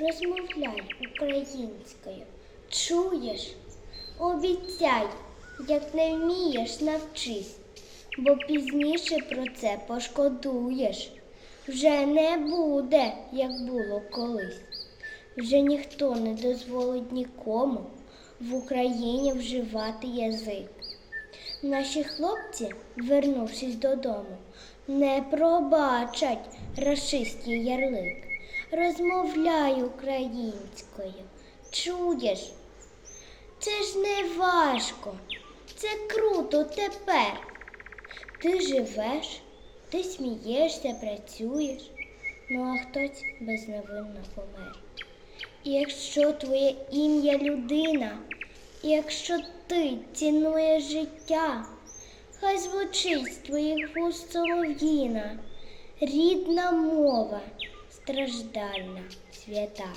розмовляй українською. Чуєш? Обіцяй, як не вмієш, навчись, бо пізніше про це пошкодуєш. Вже не буде, як було колись. Вже ніхто не дозволить нікому в Україні вживати язик. Наші хлопці, вернувшись додому, не пробачать рашистський ярлик. Розмовляй українською. Чуєш? Це ж не важко, це круто тепер. Ти живеш, ти смієшся, працюєш, ну а хтось безневинно помер. І якщо твоє ім'я людина, якщо ти цінуєш життя, хай звучить з твоїх вуст солов'їна, рідна мова, страждальна, свята.